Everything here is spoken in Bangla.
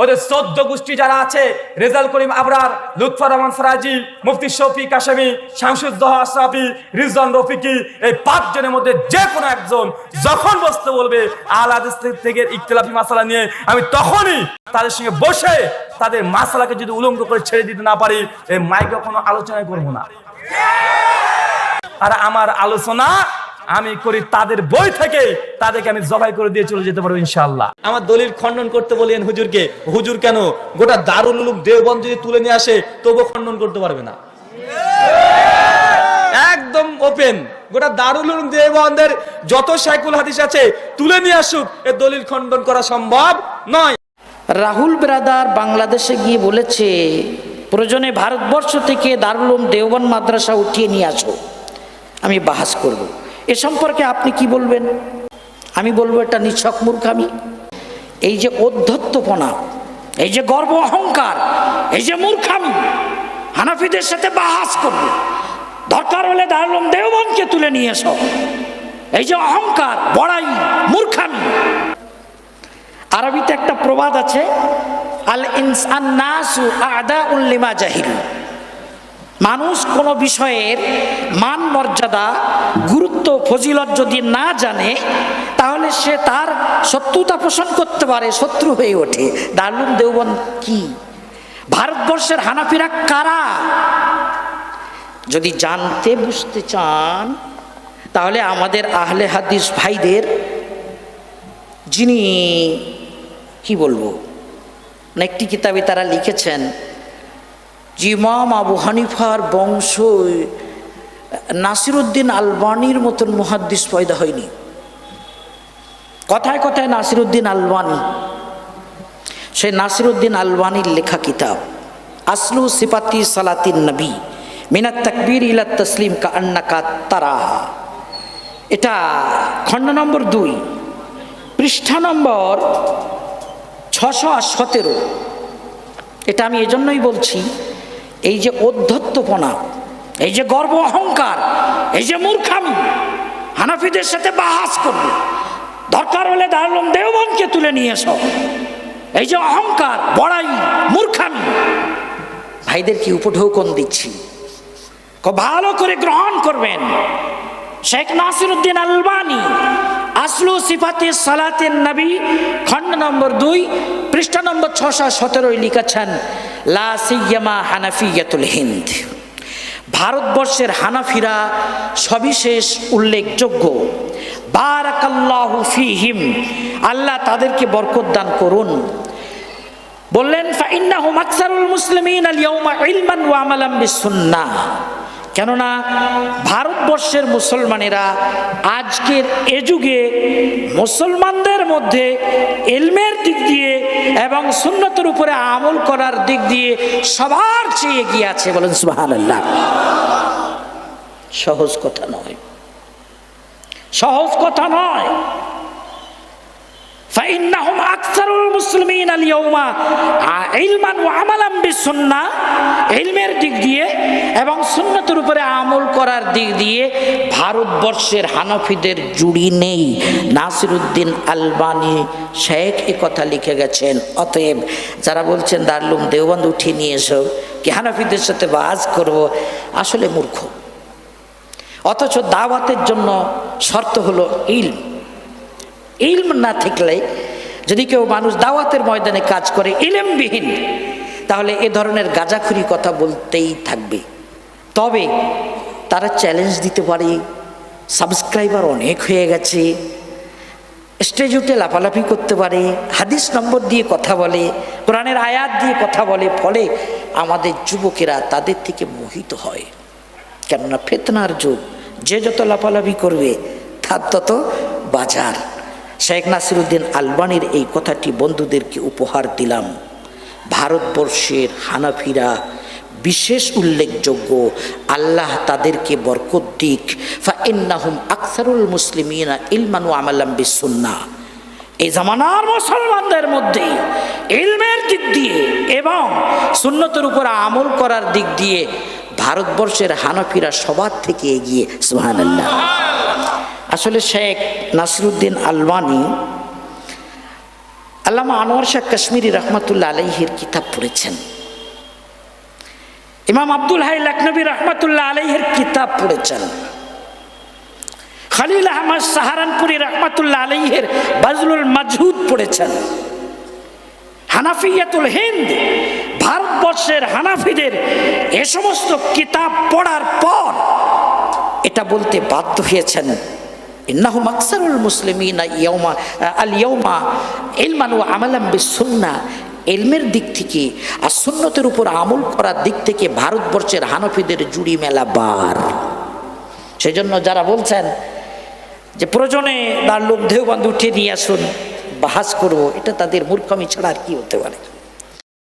ওদের চোদ্দ গোষ্ঠী যারা আছে, রেজাল করিম আবরার, লুৎফর রহমান ফরাজি, মুফতি শফি কাশেমি শামসুদ্দোহা আশরাফি, রিজওয়ান রফিকি, এই পাঁচজনের মধ্যে যে কোনো একজন যখন বসতে বলবে, আল হাদিস থেকে ইখতিলাফি মাসালা নিয়ে আমি তখনই তাদের সঙ্গে বসে তাদের মাসালাকে যদি উলঙ্গ করে ছেড়ে দিতে না পারি, এই মাইকে কোনো আলোচনাই করব না। আর আমার আলোচনা আমি করি তাদের বই থেকে তাদেরকে আমি জবাই করে দিয়ে চলে যেতে পারব ইনশাল্লাহ আমার দলিল খণ্ডন করতে বলেন হুজুরকে হুজুর কেন? গোটা দারুল উলুম দেওবন্দ যদি তুলে নিয়ে আসে তবুও খণ্ডন করতে পারবে না। একদম ওপেন গোটা দারুল উলুম দেওবন্দের যত সাইকুল হাদিস আছে তুলে নিয়ে আসুক এ দলিল খণ্ডন করা সম্ভব নয়। রাহুল ব্রাদার বাংলাদেশে গিয়ে বলেছে প্রয়োজনে ভারতবর্ষ থেকে দারুলুম দেওবন মাদ্রাসা উঠিয়ে নিয়ে আসো। আমি বাহাস করব। এ সম্পর্কে আপনি কি বলবেন? আমি বলব এটা নিছক মূর্খামি এই যে অধ্যত্বপনা এই যে গর্ব অহংকার, এই যে মূর্খামি, হানাফিদের সাথে বাহাস করবে। দরকার হলে দারুলুম দেওবনকে তুলে নিয়ে এসো। এই যে অহংকার, বড়াই, মূর্খামি। আরবিতে একটা প্রবাদ আছে আল ইনসান নাসু আদা উল্লিমা জাহিল মানুষ কোনো বিষয়ের মান মর্যাদা, গুরুত্ব, ফজিলত যদি না জানে, তাহলে সে তার শত্রুতা পোষণ করতে পারে, শত্রু হয়ে ওঠে। দারুল দেওবন কি? ভারতবর্ষের হানাফিরা কারা? যদি জানতে বুঝতে চান, তাহলে আমাদের আহলে হাদিস ভাইদের, যিনি, কি বলব? না একটি কিতাবে তারা লিখেছেন যে ইমাম আবু হানিফার বংশ নাসিরুদ্দিন আলবানির মতন মুহাদ্দিস পয়দা হয়নি। কথায় কথায় নাসিরুদ্দিন আলবানি। সেই নাসিরুদ্দিন আলবানির লেখা কিতাব, আসলু সিপাতি সালাতিন নবী, মিনাত তাকবীর ইলা তসলিম কা আন্নাকা তারাহা এটা খণ্ড নম্বর দুই। পৃষ্ঠা নম্বর ছশো সতেরো। এটা আমি এজন্যই বলছি এই যে অধ্যত্বপনা এই যে গর্ব অহংকার, এই যে মূর্খামি, হানাফিদের সাথে বাহাস করবে। দরকার হলে দারুলম দেওবনকে তুলে নিয়ে এসো। এই যে অহংকার, বড়াই, মূর্খামি। ভাইদের কি উপঢৌকন দিচ্ছি? ভালো করে গ্রহণ করবেন। শেখ নাসিরুদ্দিন আলবানি আসলু সিফাতে সালাতের নবী, খণ্ড নম্বর দুই, পৃষ্ঠা নম্বর ছশো সতেরোই লিখেছেন, লা সিয়ামা হানাফিয়াতুল হিন্দ। ভারতবর্ষের হানাফিরা সবিশেষ উল্লেখযোগ্য। বারাকাল্লাহু ফিহিম, আল্লাহ তাদেরকে বরকত দান করুন। বললেন, ফাইন্নাহুম আকসারুল মুসলিমিন আল ইয়াউমা ইলমান ওয়া আমালাম বিসুন্নাহ। কেননা ভারতবর্ষের মুসলমানেরা আজকের এ যুগে মুসলমানদের মধ্যে এলমের দিক দিয়ে এবং সুন্নতের উপরে আমল করার দিক দিয়ে সবার চেয়ে এগিয়ে আছে বলেন সুবহানাল্লাহ। সহজ কথা নয়। সহজ কথা নয়। মুসলিমিন আল ইয়ৌমা ইলমান ও বিসুন্না, ইলমের দিক দিয়ে এবং সুন্নতের উপরে আমল করার দিক দিয়ে ভারতবর্ষের হানফিদের জুড়ি নেই। নাসির উদ্দিন আলবানি শেখ এ কথা লিখে গেছেন, অতএব যারা বলছেন, দারলুম দেওবন্দ উঠিয়ে নিয়ে এসো, কি হানফিদের সাথে বাজ করব? আসলে মূর্খ। অথচ দাওয়াতের জন্য শর্ত হলো ইলম। ইলম না থাকলে যদি কেউ মানুষ দাওয়াতের ময়দানে কাজ করে ইলেমবিহীন, তাহলে এ ধরনের গাজাখুরি কথা বলতেই থাকবে। তবে তারা চ্যালেঞ্জ দিতে পারে সাবস্ক্রাইবার অনেক হয়ে গেছে স্টেজ উঠে লাফালাফি করতে পারে, হাদিস নম্বর দিয়ে কথা বলে, কোরআনের আয়াত দিয়ে কথা বলে, ফলে আমাদের যুবকেরা তাদের থেকে মোহিত হয়। কেননা ফেতনার যুগ, যে যত লাফালাফি করবে, তার তত বাজার। শেখ নাসিরুদ্দিন আলবানির এই কথাটি বন্ধুদেরকে উপহার দিলাম। ভারতবর্ষের হানাফিরা বিশেষ উল্লেখযোগ্য, আল্লাহ তাদেরকে বরকত দিক। ফা ইন্নাহুম আকসারুল মুসলিমিনা ইলমান আমালাম বিসুন্না। এই জামানার মুসলমানদের মধ্যে ইলমের দিক দিয়ে এবং সুন্নতের উপর আমল করার দিক দিয়ে ভারতবর্ষের হানাফিরা সবার থেকে এগিয়ে, সুবহানাল্লাহ। আল্লাহ। আসলে শেখ নাসিরুদ্দিন আলবানি আল্লামা আনোয়ার শাহ কাশ্মীরি রহমতুল্লাহ আলাইহির কিতাব পড়েছেন। ইমাম আব্দুল হাই লখনবী রহমতুল্লাহ আলাইহির কিতাব পড়েছেন। খালিল আহমদ সাহারানপুরি রহমতুল্লাহ আলাইহের বাজলুল মাজহুদ পড়েছেন। হানাফিয়াতুল হিন্দ ভারতবর্ষের হানাফিদের এ সমস্ত কিতাব পড়ার পর এটা বলতে বাধ্য হয়েছেন ইন্নাহু আকসারুল মুসলিমিন ইয়ৌমা আল ইয়ৌমা ইলমান ও আমালাম বিসুন্না এলমের দিক থেকে আর সুন্নতের উপর আমল করার দিক থেকে ভারতবর্ষের হানফিদের জুড়ি মেলা বার। সেই জন্য যারা বলছেন যে প্রয়োজনে তার লোক দেহবন্ধ উঠিয়ে নিয়ে আসুন, বাহাস করব, এটা তাদের মূর্খামি ছাড়া আর কি হতে পারে?